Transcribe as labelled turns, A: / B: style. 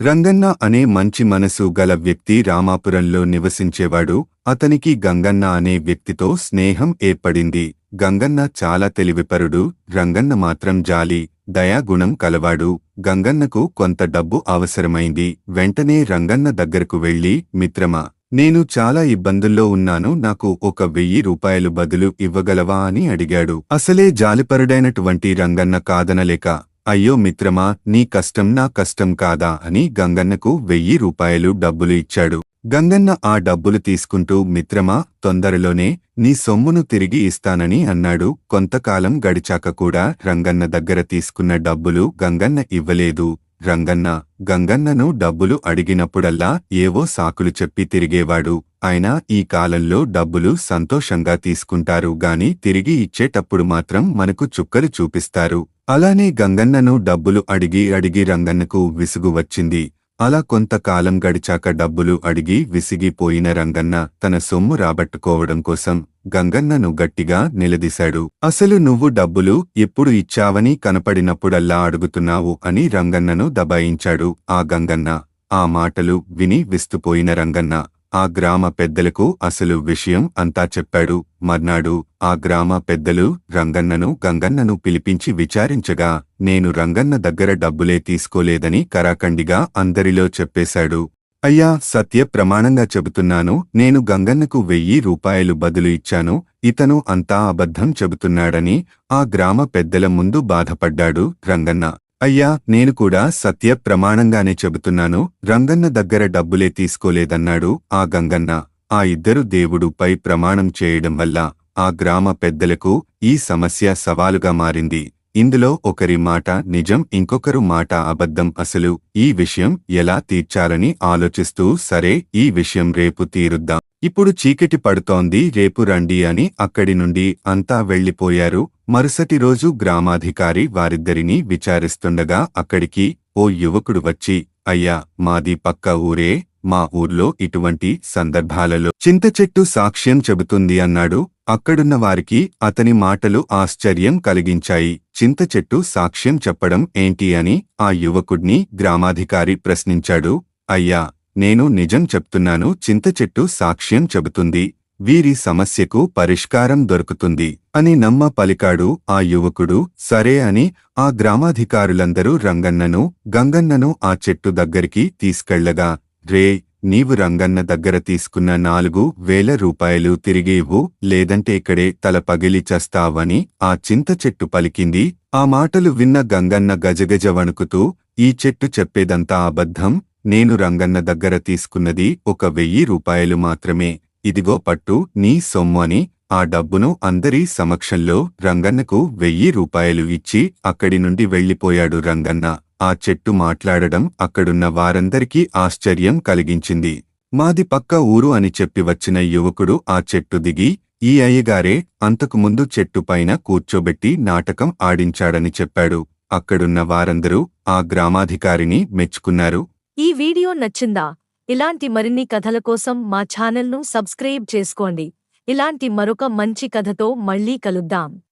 A: రంగన్న అనే మంచి మనసు గల వ్యక్తి రామాపురంలో నివసించేవాడు అతనికి గంగన్న అనే వ్యక్తితో స్నేహం ఏర్పడింది. గంగన్న చాలా తెలివిపరుడు రంగన్న మాత్రం జాలి దయాగుణం కలవాడు. గంగన్నకు కొంత డబ్బు అవసరమైంది. వెంటనే రంగన్న దగ్గరకు వెళ్ళి మిత్రమా నేను చాలా ఇబ్బందుల్లో ఉన్నాను నాకు ఒక వెయ్యి రూపాయలు బదులు ఇవ్వగలవా అని అడిగాడు. అసలే జాలిపరుడైనటువంటి రంగన్న కాదనలేక అయ్యో మిత్రమా నీ కష్టం నా కష్టం కాదా అని గంగన్నకు వెయ్యి రూపాయలు డబ్బులు ఇచ్చాడు. గంగన్న ఆ డబ్బులు తీసుకుంటూ మిత్రమా తొందరలోనే నీ సొమ్మును తిరిగి ఇస్తానని అన్నాడు. కొంతకాలం గడిచాక కూడా రంగన్న దగ్గర తీసుకున్న డబ్బులు గంగన్న ఇవ్వలేదు. రంగన్న గంగన్నను డబ్బులు అడిగినప్పుడల్లా ఏవో సాకులు చెప్పి తిరిగేవాడు. అయినా ఈ కాలంలో డబ్బులు సంతోషంగా తీసుకుంటారు గాని తిరిగి ఇచ్చేటప్పుడు మాత్రం మనకు చుక్కలు చూపిస్తారు. అలానే గంగన్నను డబ్బులు అడిగి అడిగి రంగన్నకు విసుగు వచ్చింది. అలా కొంతకాలం గడిచాక డబ్బులు అడిగి విసిగిపోయిన రంగన్న తన సొమ్ము రాబట్టుకోవడం కోసం గంగన్నను గట్టిగా నిలదీశాడు. అసలు నువ్వు డబ్బులు ఎప్పుడు ఇచ్చావని కనపడినప్పుడల్లా అడుగుతున్నావు అని రంగన్నను దబాయించాడు ఆ గంగన్న. ఆ మాటలు విని విస్తుపోయిన రంగన్న ఆ గ్రామ పెద్దలకు అసలు విషయం అంతా చెప్పాడు. మర్నాడు ఆ గ్రామ పెద్దలు రంగన్నను గంగన్నను పిలిపించి విచారించగా నేను రంగన్న దగ్గర డబ్బులే తీసుకోలేదని కరాకండిగా అందరిలో చెప్పేశాడు. అయ్యా సత్య ప్రమాణంగా చెబుతున్నాను నేను గంగన్నకు వెయ్యి రూపాయలు బదులు ఇచ్చాను ఇతను అంతా అబద్ధం చెబుతున్నాడని ఆ గ్రామ పెద్దల ముందు బాధపడ్డాడు రంగన్న. అయ్యా నేను కూడా సత్య ప్రమాణంగానే చెబుతున్నాను. రంగన్న దగ్గర డబ్బులే తీసుకోలేదన్నాడు ఆ గంగన్న. ఆ ఇద్దరు దేవుడుపై ప్రమాణం చేయడం వల్ల ఆ గ్రామ పెద్దలకు ఈ సమస్య సవాలుగా మారింది. ఇందులో ఒకరి మాట నిజం ఇంకొకరు మాట అబద్ధం. అసలు ఈ విషయం ఎలా తీర్చాలని ఆలోచిస్తూ సరే ఈ విషయం రేపు తీరుద్దాం. ఇప్పుడు చీకటి పడుతోంది రేపు రండి అని అక్కడి నుండి అంతా వెళ్ళిపోయారు మరుసటి రోజు గ్రామాధికారి వారిద్దరినీ విచారిస్తుండగా అక్కడికి ఓ యువకుడు వచ్చి అయ్యా మాది పక్క ఊరే మా ఊర్లో ఇటువంటి సందర్భాలలో చింత చెట్టు సాక్ష్యం చెబుతుంది అన్నాడు. అక్కడున్న వారికి అతని మాటలు ఆశ్చర్యం కలిగించాయి. చింత చెట్టు సాక్ష్యం చెప్పడం ఏంటి అని ఆ యువకుడిని గ్రామాధికారి ప్రశ్నించాడు. అయ్యా నేను నిజం చెప్తున్నాను చింత చెట్టు సాక్ష్యం చెబుతుంది వీరి సమస్యకు పరిష్కారం దొరుకుతుంది అని నమ్మ పలికాడు ఆ యువకుడు. సరే అని ఆ గ్రామాధికారులందరూ రంగన్నను గంగన్నను ఆ చెట్టు దగ్గరికి తీసుకెళ్ళగా రే నీవు రంగన్న దగ్గర తీసుకున్న నాలుగు వేల రూపాయలు తిరిగి ఇవ్వు లేదంటే ఇక్కడే తల పగిలి చస్తావని ఆ చింత చెట్టు పలికింది. ఆ మాటలు విన్న గంగన్న గజగజ వణుకుతూ ఈ చెట్టు చెప్పేదంతా అబద్ధం? నేను రంగన్న దగ్గర తీసుకున్నది ఒక వెయ్యి రూపాయలు మాత్రమే. ఇదిగో పట్టు నీ సొమ్ము అని ఆ డబ్బును అందరి సమక్షంలో రంగన్నకు వెయ్యి రూపాయలు ఇచ్చి అక్కడి నుండి వెళ్ళిపోయాడు రంగన్న. ఆ చెట్టు మాట్లాడడం అక్కడున్న వారందరికీ ఆశ్చర్యం కలిగించింది. మాది పక్క ఊరు అని చెప్పి వచ్చిన యువకుడు ఆ చెట్టు దిగి ఈ అయ్యగారే అంతకుముందు చెట్టు పైన కూర్చోబెట్టి నాటకం ఆడించాడని చెప్పాడు. అక్కడున్న వారందరూ ఆ గ్రామాధికారిని మెచ్చుకున్నారు.
B: ఈ వీడియో నచ్చిందా? ఇలాంటి మరిన్ని కథల కోసం మా ఛానల్ను సబ్స్క్రైబ్ చేసుకోండి. ఇలాంటి మరొక మంచి కథతో మళ్ళీ కలుద్దాం.